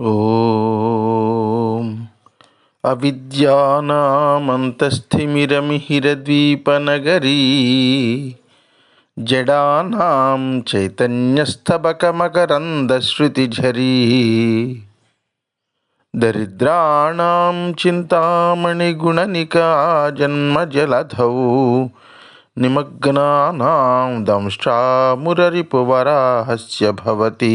ॐ अविद्यानामन्तस्थिमिरमिहिरद्वीपनगरी जडानां चैतन्यस्तबकमकरन्दश्रुतिझरी दरिद्राणां चिन्तामणिगुणनिका जन्मजलधौ निमग्नानां दंष्ट्रामुररिपुवराहस्य भवति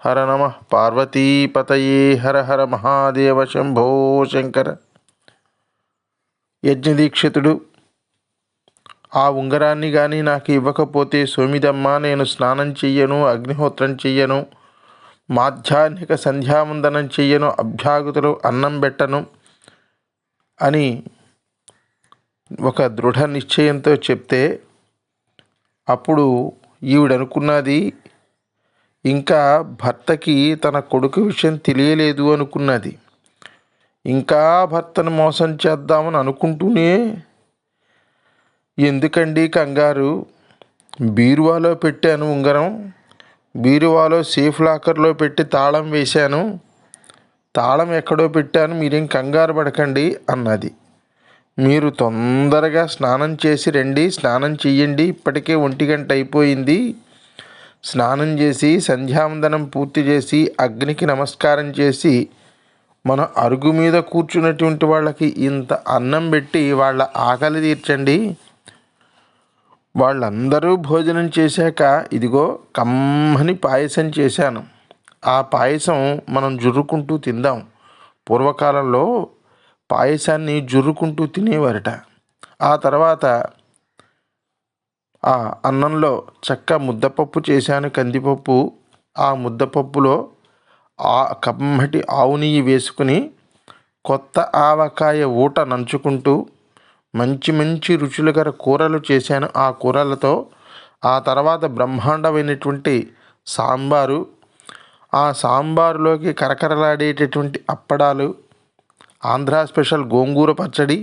హర నమ. పార్వతీపతయే హర హర మహాదేవ శంభో శంకర. యజ్ఞదీక్షితుడు ఆ ఉంగరాన్ని కానీ నాకు ఇవ్వకపోతే సోమిదమ్మ నేను స్నానం చెయ్యను అగ్నిహోత్రం చెయ్యను మాధ్యాహ్నిక సంధ్యావందనం చెయ్యను అభ్యాగతులు అన్నం పెట్టను అని ఒక దృఢ నిశ్చయంతో చెప్తే అప్పుడు ఈవిడనుకున్నది ఇంకా భర్తకి తన కొడుకు విషయం తెలియలేదు అనుకున్నది. ఇంకా భర్తను మోసం చేద్దామని అనుకుంటూనే ఎందుకండి కంగారు? బీరువాలో పెట్టాను ఉంగరం. బీరువాలో సేఫ్ లాకర్లో పెట్టి తాళం వేశాను. తాళం ఎక్కడో పెట్టాను మీరేం కంగారు పడకండి అన్నది. మీరు తొందరగా స్నానం చేసి రండి స్నానం చెయ్యండి ఇప్పటికే ఒంటి గంట అయిపోయింది. స్నానం చేసి సంధ్యావందనం పూర్తి చేసి అగ్నికి నమస్కారం చేసి మన అరుగు మీద కూర్చున్నటువంటి వాళ్ళకి ఇంత అన్నం పెట్టి వాళ్ళ ఆకలి తీర్చండి. వాళ్ళందరూ భోజనం చేశాక ఇదిగో కమ్మని పాయసం చేశాను. ఆ పాయసం మనం జుర్రుకుంటూ తిందాం. పూర్వకాలంలో పాయసాన్ని జుర్రుకుంటూ తినేవారట. ఆ తర్వాత ఆ అన్నంలో చక్క ముద్దపప్పు చేశాను కందిపప్పు. ఆ ముద్దపప్పులో ఆ కమ్మటి ఆవు నెయ్యి వేసుకుని కొత్త ఆవకాయ ఊట నంచుకుంటూ మంచి మంచి రుచులు గల కూరలు చేశాను ఆ కూరలతో. ఆ తర్వాత బ్రహ్మాండమైనటువంటి సాంబారు ఆ సాంబారులోకి కరకరలాడేటటువంటి అప్పడాలు ఆంధ్ర స్పెషల్ గోంగూర పచ్చడి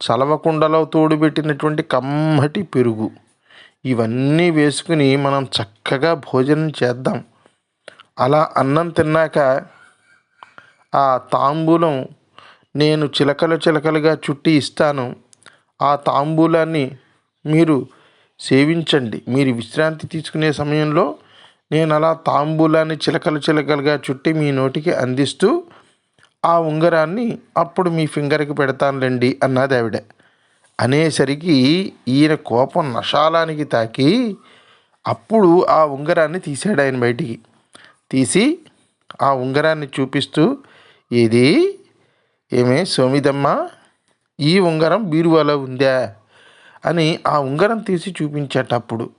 చలవకుండలో తోడుబెట్టినటువంటి కమ్మటి పెరుగు. ఇవన్నీ వేసుకుని మనం చక్కగా భోజనం చేద్దాం. అలా అన్నం తిన్నాక ఆ తాంబూలం నేను చిలకలు చిలకలుగా చుట్టి ఇస్తాను. ఆ తాంబూలాన్ని మీరు సేవించండి. మీరు విశ్రాంతి తీసుకునే సమయంలో నేను అలా తాంబూలాన్ని చిలకలు చిలకలుగా చుట్టి మీ నోటికి అందిస్తూ ఆ ఉంగరాన్ని అప్పుడు మీ ఫింగర్కి పెడతానులేండి అన్నది ఆవిడ. అనేసరికి ఈయన కోపం నషాలానికి తాకి అప్పుడు ఆ ఉంగరాన్ని తీసాడు ఆయన బయటికి. తీసి ఆ ఉంగరాన్ని చూపిస్తూ ఇది ఏమే సోమిదమ్మ? ఈ ఉంగరం బీరువాలో ఉందా? అని ఆ ఉంగరం తీసి చూపించాట అప్పుడు.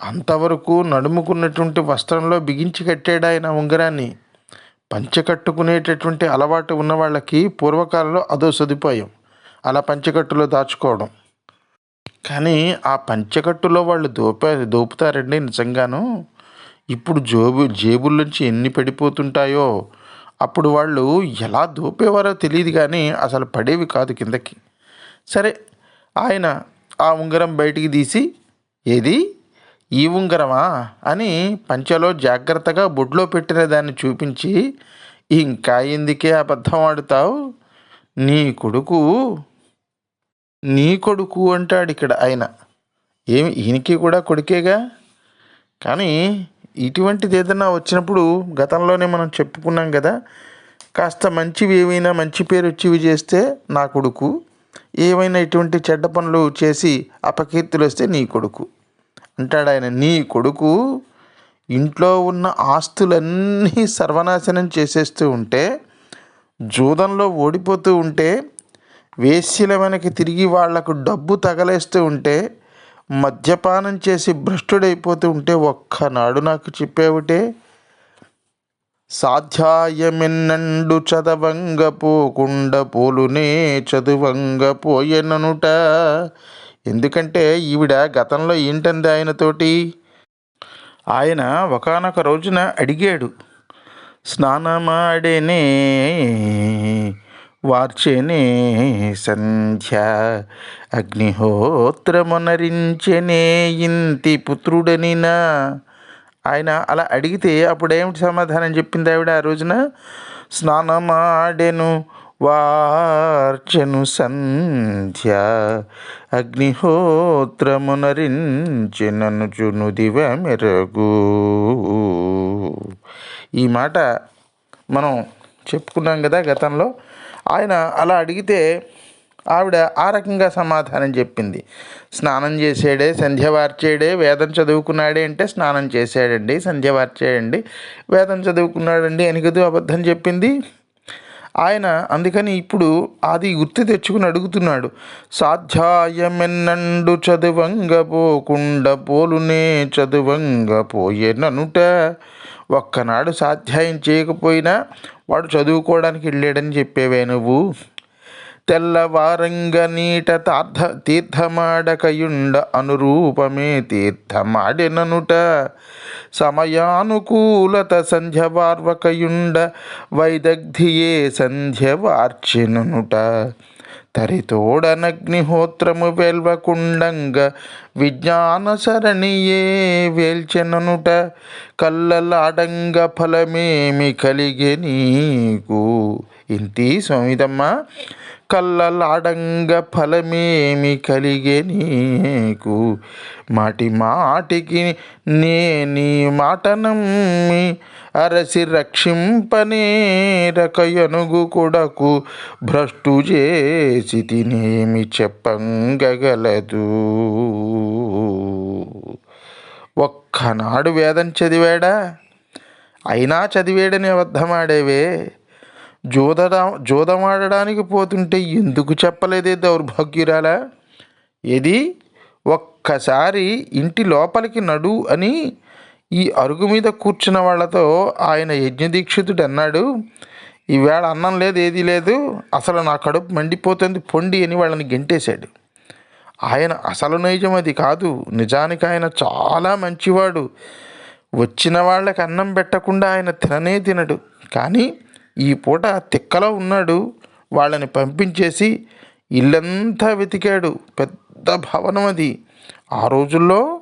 అంతవరకు నడుముకున్నటువంటి వస్త్రంలో బిగించి కట్టాడు ఆయన ఉంగరాన్ని. పంచకట్టుకునేటటువంటి అలవాటు ఉన్న వాళ్ళకి పూర్వకాలంలో అదో సదుపాయం. అలా పంచకట్టులో దాచుకోవడం. కానీ ఆ పంచకట్టులో వాళ్ళు దోప దోపుతారండి నిజంగాను. ఇప్పుడు జోబు జేబుల్లోంచి ఎన్ని పడిపోతుంటాయో. అప్పుడు వాళ్ళు ఎలా దోపేవారో తెలియదు కానీ అసలు పడేవి కాదు కిందకి. సరే ఆయన ఆ ఉంగరం బయటికి తీసి ఏది? ఈ ఉంగరమా అని పంచలో జాగ్రత్తగా బొడ్లో పెట్టిన దాన్ని చూపించి ఇంకా ఎందుకే అబద్ధం ఆడుతావు? నీ కొడుకు నీ కొడుకు అంటాడు ఇక్కడ ఆయన. ఏమి ఈయనకి కూడా కొడుకేగా? కానీ ఇటువంటిది ఏదైనా వచ్చినప్పుడు గతంలోనే మనం చెప్పుకున్నాం కదా కాస్త మంచివి ఏమైనా మంచి పేరు వచ్చివి చేస్తే నా కొడుకు ఏమైనా ఇటువంటి చెడ్డ పనులు చేసి అపకీర్తులు వస్తే నీ కొడుకు. అంటాడు ఆయన నీ కొడుకు ఇంట్లో ఉన్న ఆస్తులన్నీ సర్వనాశనం చేసేస్తూ ఉంటే జూదంలో ఓడిపోతూ ఉంటే వేశ్యల వెనక్కి తిరిగి వాళ్ళకు డబ్బు తగలేస్తూ ఉంటే మద్యపానం చేసి భ్రష్టుడైపోతూ ఉంటే ఒక్కనాడు నాకు చెప్పేవిటే సాధ్యాయమెన్నండు చదవంగ పోకుండా పోలునే చదువంగ పోయెననుట. ఎందుకంటే ఈవిడ గతంలో ఏంటంది ఆయనతోటి? ఆయన ఒకనొక రోజున అడిగాడు స్నానమాడేనే వార్చెనే సంధ్య అగ్నిహోత్రమునరించెనే ఇంతి పుత్రుడనినా ఆయన అలా అడిగితే అప్పుడేమిటి సమాధానం చెప్పింది ఆవిడ ఆ రోజున? స్నానమాడెను వార్చను సంధ్య అగ్నిహోత్రమునరించెనను చునుదివ మెరుగు. ఈ మాట మనం చెప్పుకున్నాం కదా గతంలో. ఆయన అలా అడిగితే ఆవిడ ఆ రకంగా సమాధానం చెప్పింది. స్నానం చేసాడే సంధ్య వార్చేడే వేదం చదువుకున్నాడే అంటే స్నానం చేశాడండి సంధ్య వార్చేయండి వేదం చదువుకున్నాడండి అని అబద్ధం చెప్పింది. ఆయన అందుకని ఇప్పుడు అది గుర్తు తెచ్చుకుని అడుగుతున్నాడు. సాధ్యాయమెన్నండు చదువంగ పోకుండా పోలునే చదువంగ పోయేననుట. ఒక్కనాడు సాధ్యాయం చేయకపోయినా వాడు చదువుకోవడానికి వెళ్ళాడని చెప్పేవే నువ్వు. తెల్లవారంగ నీట తార్థ తీర్థమాడకయుండ అనురూపమే తీర్థమాడిననుట. సమయానుకూలత సంధ్యవార్వకయుండ వైదగ్ధియే సంధ్య వార్చిననుట తరితోడనగ్నిహోత్రము వెల్వకుండంగ విజ్ఞాన సరణియే వేల్చెననుట. కల్లలాడంగ ఫలమేమి కలిగే నీకు? ఇంతి స్వామిదమ్మ కల్లలాడంగ ఫలమేమి కలిగే నీకు? మాటి మాటికి నే నీ మాట నమ్మి అరసి రక్షింపనేరకయనుగు కొడకు. భ్రష్టు చేసి తినేమి చెప్పంగగలదు? ఒక్కనాడు వేదం చదివాడా? అయినా చదివేడని అబద్ధమాడేవే? జూదడా జూదమాడడానికి పోతుంటే ఎందుకు చెప్పలేదే దౌర్భాగ్యురాలా? ఏది? ఒక్కసారి ఇంటి లోపలికి నడు అని ఈ అరుగు మీద కూర్చున్న వాళ్ళతో ఆయన యజ్ఞదీక్షితుడు అన్నాడు ఈవేళ అన్నం లేదు ఏదీ లేదు. అసలు నా కడుపు మండిపోతుంది పొండి అని వాళ్ళని గెంటేశాడు. ఆయన అసలు నైజం అది కాదు. నిజానికి ఆయన చాలా మంచివాడు. వచ్చిన వాళ్ళకి అన్నం పెట్టకుండా ఆయన తిననే తినడు. కానీ ఈ పూట తిక్కలో ఉన్నాడు. వాళ్ళని పంపించేసి ఇల్లంతా వెతికాడు. పెద్ద భవనం అది. ఆ రోజుల్లో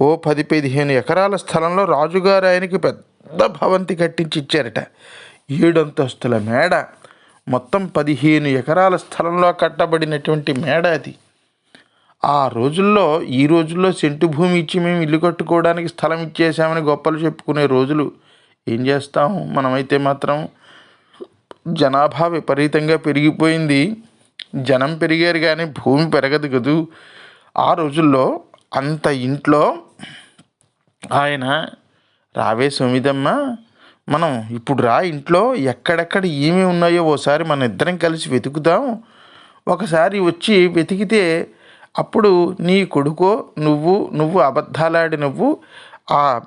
ఓ పది పదిహేను ఎకరాల స్థలంలో రాజుగారు ఆయనకి పెద్ద భవంతి కట్టించి ఇచ్చారట ఏడంతస్తుల మేడ. మొత్తం పదిహేను ఎకరాల స్థలంలో కట్టబడినటువంటి మేడ అది. ఆ రోజుల్లో ఈ రోజుల్లో సెంటు భూమి ఇచ్చి మేము ఇల్లు కట్టుకోవడానికి స్థలం ఇచ్చేసామని గొప్పలు చెప్పుకునే రోజులు. ఏం చేస్తాం? మనమైతే మాత్రం జనాభా విపరీతంగా పెరిగిపోయింది. జనం పెరిగారు కానీ భూమి పెరగదు కదూ. ఆ రోజుల్లో అంత ఇంట్లో ఆయన రావే సుమిదమ్మ మనం ఇప్పుడు రా ఇంట్లో ఎక్కడెక్కడ ఏమి ఉన్నాయో ఓసారి మన ఇద్దరం కలిసి వెతుకుదాం. ఒకసారి వచ్చి వెతికితే అప్పుడు నీ కొడుకో నువ్వు నువ్వు అబద్ధాలాడి నువ్వు ఆ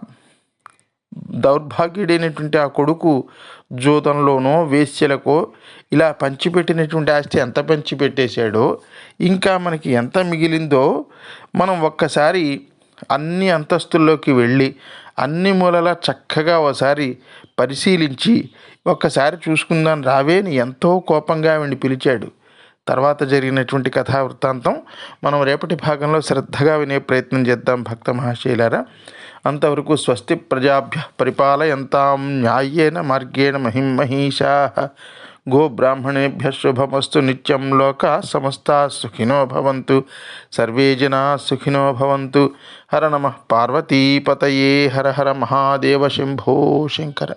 దౌర్భాగ్యుడైనటువంటి ఆ కొడుకు జూదంలోనో వేశ్యలకు ఇలా పంచిపెట్టినటువంటి ఆస్తి ఎంత పంచిపెట్టేశాడో ఇంకా మనకి ఎంత మిగిలిందో మనం ఒక్కసారి అన్ని అంతస్తుల్లోకి వెళ్ళి అన్ని మూలలా చక్కగా ఒకసారి పరిశీలించి ఒక్కసారి చూసుకుందాం రావేని ఎంతో కోపంగా ఆవిడ పిలిచాడు. తర్వాత జరిగినటువంటి కథా వృత్తాంతం మనం రేపటి భాగంలో శ్రద్ధగా వినే ప్రయత్నం చేద్దాం భక్త మహాశైలారా. అంతవరకు స్వస్తి ప్రజాభ్య పరిపాలయంతాం న్యాయేన మార్గేణ మహిమహీషా గోబ్రాహ్మణేభ్య శుభమస్తు నిత్యం లోక సమస్త సుఖినో భవంతు. సర్వే జనా సుఖినో భవంతు. హర నమ పార్వతీపతయే. హర హర మహాదేవ శంభో శంకర.